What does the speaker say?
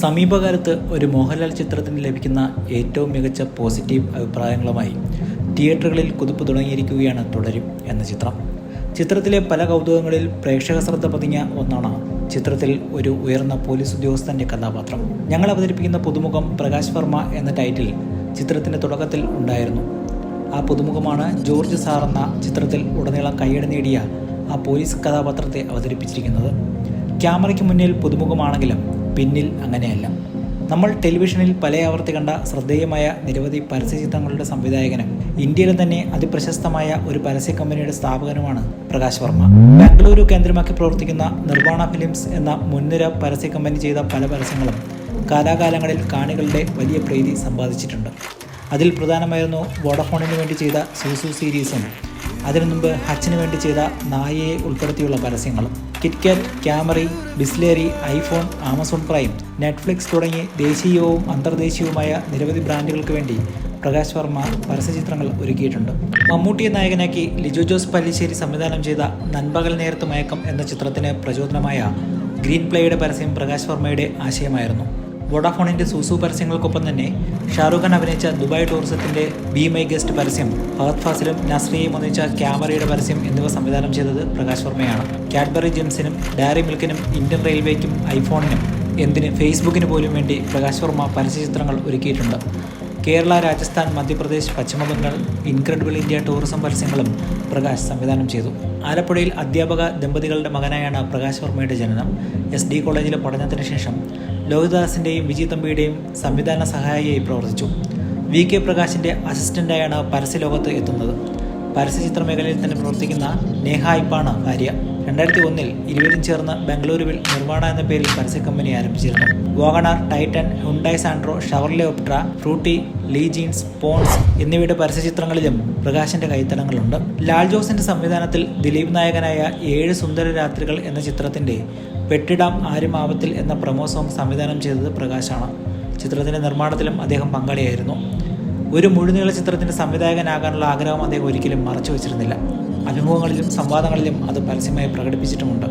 സമീപകാലത്ത് ഒരു മോഹൻലാൽ ചിത്രത്തിന് ലഭിക്കുന്ന ഏറ്റവും മികച്ച പോസിറ്റീവ് അഭിപ്രായങ്ങളുമായി തിയേറ്ററുകളിൽ കുതിപ്പ് തുടങ്ങിയിരിക്കുകയാണ് തുടരും എന്ന ചിത്രം. ചിത്രത്തിലെ പല കൗതുകങ്ങളിൽ പ്രേക്ഷക ശ്രദ്ധ പതിഞ്ഞ ഒന്നാണ് ചിത്രത്തിൽ ഒരു ഉയർന്ന പോലീസ് ഉദ്യോഗസ്ഥന്റെ കഥാപാത്രം. ഞങ്ങൾ അവതരിപ്പിക്കുന്ന പുതുമുഖം പ്രകാശ് വർമ്മ എന്ന ടൈറ്റിൽ ചിത്രത്തിന്റെ തുടക്കത്തിൽ ഉണ്ടായിരുന്നു. ആ പുതുമുഖമാണ് ജോർജ് സാർ എന്ന ചിത്രത്തിൽ ഉടനീളം കൈയ്യടി നേടിയ ആ പോലീസ് കഥാപാത്രത്തെ അവതരിപ്പിച്ചിരിക്കുന്നത്. ക്യാമറയ്ക്ക് മുന്നിൽ പുതുമുഖമാണെങ്കിലും പിന്നിൽ അങ്ങനെയല്ല. നമ്മൾ ടെലിവിഷനിൽ പല ആവർത്തി കണ്ട ശ്രദ്ധേയമായ നിരവധി പരസ്യചിത്രങ്ങളുടെ സംവിധായകനും ഇന്ത്യയിലെ തന്നെ അതിപ്രശസ്തമായ ഒരു പരസ്യ കമ്പനിയുടെ സ്ഥാപകനുമാണ് പ്രകാശ് വർമ്മ. ബാംഗ്ലൂരു കേന്ദ്രമാക്കി പ്രവർത്തിക്കുന്ന നിർവാണ ഫിലിംസ് എന്ന മുൻനിര പരസ്യ കമ്പനി ചെയ്ത പല പരസ്യങ്ങളും കാലാകാലങ്ങളിൽ കാണികളുടെ വലിയ പ്രീതി സമ്പാദിച്ചിട്ടുണ്ട്. അതിൽ പ്രധാനമായിരുന്നു വോഡഫോണിന് വേണ്ടി ചെയ്ത സൂസു സീരീസും അതിനു മുമ്പ് ഹച്ചിന് വേണ്ടി ചെയ്ത നായയെ ഉൾപ്പെടുത്തിയുള്ള പരസ്യങ്ങളും KitKat Camry Bisleri iPhone Amazon Prime Netflix തുടങ്ങി ദേശീയവും അന്തർദേശീയവുമായ നിരവധി ബ്രാൻഡുകൾക്ക് വേണ്ടി പ്രകാശ് വർമ്മ പരസ്യചിത്രങ്ങൾ ഒരുക്കിയിട്ടുണ്ട്. മമ്മൂട്ടിയെ നായകനാക്കി ലിജോ ജോസ് പല്ലിശ്ശേരി സംവിധാനം ചെയ്ത നൻപകൽ നേരത്ത് മയക്കം എന്ന ചിത്രത്തിന് പ്രചോദനമായ ഗ്രീൻ പ്ലേയുടെ പരസ്യം പ്രകാശ് വർമ്മയുടെ ആശയമായിരുന്നു. വോഡാഫോണിന്റെ സൂസു പരസ്യങ്ങൾക്കൊപ്പം തന്നെ ഷാറുഖ് ഖാൻ അഭിനയിച്ച ദുബായ് ടൂറിസത്തിന്റെ ബി മൈ ഗസ്റ്റ് പരസ്യം ഫഹദ് ഫാസിലും നസ്രിയയും ഒന്നിച്ച ക്യാമറയുടെ പരസ്യം എന്നിവ സംവിധാനം ചെയ്തത് പ്രകാശ് വർമ്മയാണ്. കാഡ്ബറി ജെംസിനും ഡയറി മിൽക്കിനും ഇന്ത്യൻ റെയിൽവേക്കും ഐഫോണിനും എന്തിന് ഫേസ്ബുക്കിന് പോലും വേണ്ടി പ്രകാശ് വർമ്മ പരസ്യചിത്രങ്ങൾ ഒരുക്കിയിട്ടുണ്ട്. Kerala Rajasthan Madhya Pradesh Paschim Bangal incredible India tourism പരസ്യങ്ങളും പ്രകാശ് സംവിധാനം ചെയ്തു. ആലപ്പുഴയിൽ അധ്യാപക ദമ്പതികളുടെ മകനായാണ് പ്രകാശ് വർമ്മയുടെ ജനനം. എസ് ഡി കോളേജിലെ പഠനത്തിന് ശേഷം ലോഹിദാസിന്റെയും വിജി തമ്പിയുടെയും സംവിധാന സഹായിയായി പ്രവർത്തിച്ചു. വി കെ പ്രകാശിന്റെ അസിസ്റ്റന്റായാണ് പരസ്യലോകത്ത് എത്തുന്നത്. പരസ്യചിത്ര മേഖലയിൽ തന്നെ പ്രവർത്തിക്കുന്ന നേഹ ഇപ്പാണ് ഭാര്യ. രണ്ടായിരത്തി ഒന്നിൽ ഇരുവരും ചേർന്ന് ബംഗളൂരുവിൽ നിർവാണ എന്ന പേരിൽ പരസ്യ കമ്പനി ആരംഭിച്ചിരുന്നു. Wagon R Titan Hyundai Santro Chevrolet Optra Frooti Lee jeans Ponds എന്നിവയുടെ പരസ്യചിത്രങ്ങളിലും പ്രകാശിന്റെ കൈത്തടങ്ങളുണ്ട്. ലാൽ ജോസിന്റെ സംവിധാനത്തിൽ ദിലീപ് നായകനായ ഏഴ് സുന്ദര രാത്രികൾ എന്ന ചിത്രത്തിന്റെ പെട്ടിടാം ആരും ആപത്തിൽ എന്ന പ്രമോ സോങ് സംവിധാനം ചെയ്തത് പ്രകാശാണ്. ചിത്രത്തിന്റെ നിർമ്മാണത്തിലും അദ്ദേഹം പങ്കാളിയായിരുന്നു. ഒരു മുഴുനീള ചിത്രത്തിന്റെ സംവിധായകനാകാനുള്ള ആഗ്രഹം അദ്ദേഹം ഒരിക്കലും മറച്ചു വെച്ചിരുന്നില്ല അഭിമുഖങ്ങളിലും സംവാദങ്ങളിലും അത് പരസ്യമായി പ്രകടിപ്പിച്ചിട്ടുമുണ്ട്.